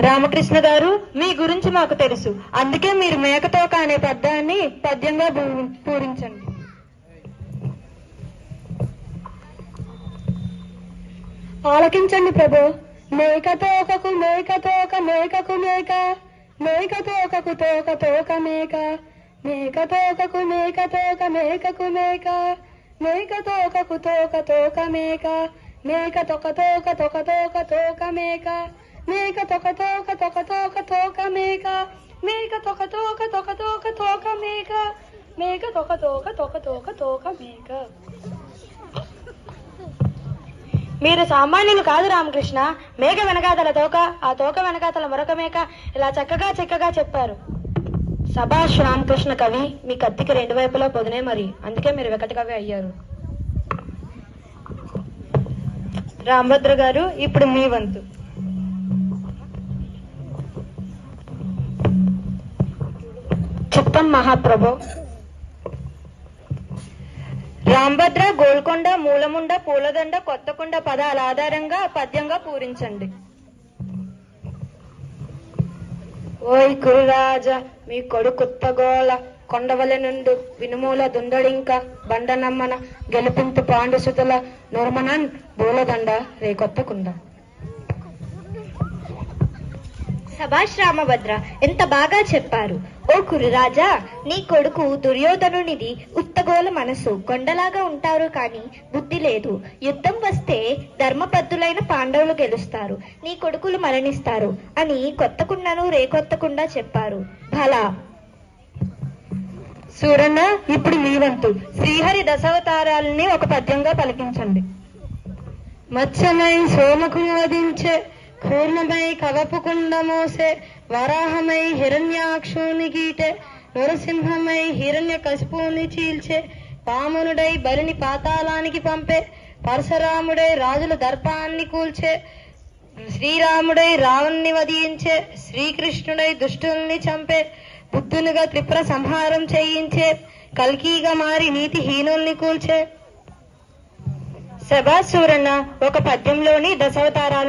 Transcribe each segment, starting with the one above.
రామకృష్ణ గారు మీ గురించి మాకు తెలుసు. అందుకే మీరు మేకతోక అనే పద్యాన్ని పద్యంగా పూ- పూరించండి. ఆలకించండి ప్రభు. మేకతోకకు మేకతోక మేకకు మేక. మేకతోకకు తోక తోక మేక. మేకతోకకు మేకతోక మేకకు మేక. మేకతోకకు తోక తోక మేక. మేక తొక తోక తొక తోక తోక మేక. మేక తొక తోక తొక తోక తోక మేక మేక తొక తోక తొక తోక తోక మేక మేక తొక తోక తొక తోక తోక మేక మీరు సామాన్యులు కాదు రామకృష్ణ. మేక వెనకాతల తోక ఆ తోక వెనకాతల మరొక మేక ఇలా చక్కగా చక్కగా చెప్పారు. సభాష్ రామకృష్ణ కవి మీ కత్తికి రెండు వైపులా పొదినే మరి. అందుకే మీరు వెకటి కవి అయ్యారు. రామభద్ర గారు ఇప్పుడు మీ వంతు. చిత్తం మహాప్రభు. రాంభద్ర గోల్కొండ మూలముండ పూలదండ కొత్తకొండ పదాల ఆధారంగా పద్యంగా పూరించండి. ఓయ్ కురురాజ మీ కొడుకుత్తగోళ కొండవలె నుండు వినుమూల దుండడింక బండనమ్మన గెలిపింతు పాండుసుతుల నుర్మనన్ బూలదండ రే కొత్తకుండ. సభాష్ రామభద్ర ఎంత బాగా చెప్పారు. ఓ కురురాజా నీ కొడుకు దుర్యోధనునిది ఉత్తగోల మనసు. కొండలాగా ఉంటారు కానీ బుద్ధి లేదు. యుద్ధం వస్తే ధర్మబద్ధులైన పాండవులు గెలుస్తారు. నీ కొడుకులు మరణిస్తారు అని కొత్తకుండను రేకొత్తకుండా చెప్పారు. భలా సూరన్న ఇప్పుడు మీ వంతు. శ్రీహరి దశావతారాలని ఒక పద్యంగా పలికించండి. మత్స్యమై సోమకు మోదించే కూర్మమై కవపుకుండ మోసే వరాహమై హిరణ్యాక్షుని గీటే నరసింహమై హిరణ్య కశిపుని చీల్చే పామునుడై బలిని పాతాళానికి పంపే పరశురాముడై రాజుల దర్పాన్ని కూల్చే శ్రీరాముడై రావణ్ణి వధించే శ్రీకృష్ణుడై దుష్టుల్ని చంపే బుద్ధునిగా త్రిపుర సంహారం చేయించే కల్కీగా మారి నీతి హీనుల్ని కూల్చే. సూరన్న ఒక పద్యంలోని దశావతారాలను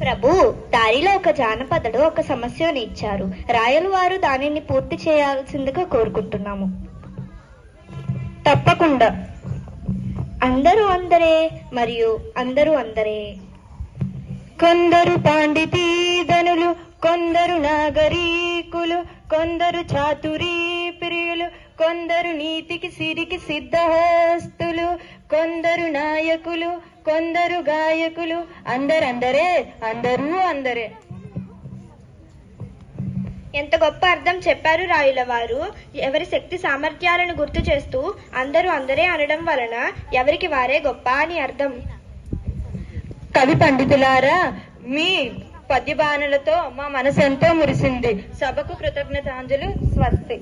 ప్రభు దారిలో ఒక జానపదుడు ఒక సమస్యను ఇచ్చారు. రాయలు వారు దానిని పూర్తి చేయాల్సిందిగా కోరుకుంటున్నాము. తప్పకుండా. అందరూ అందరే మరియు అందరూ అందరే. కొందరు పాండితీధనులు కొందరు నాగరీకులు కొందరు చాతురీ ప్రియులు కొందరు నీతికి సిరికి సిద్ధహస్తులు కొందరు నాయకులు కొందరు గాయకులు అందరందరే అందరూ అందరే. ఎంత గొప్ప అర్థం చెప్పారు రాయుల వారు. ఎవరి శక్తి సామర్థ్యాలను గుర్తు చేస్తూ అందరూ అందరే అనడం వలన ఎవరికి వారే గొప్ప అని అర్థం. కవి పండితులారా మీ పద్యబాణలతో మా మనసు ఎంతో మురిసింది. సభకు కృతజ్ఞతాంజలు స్వస్తి.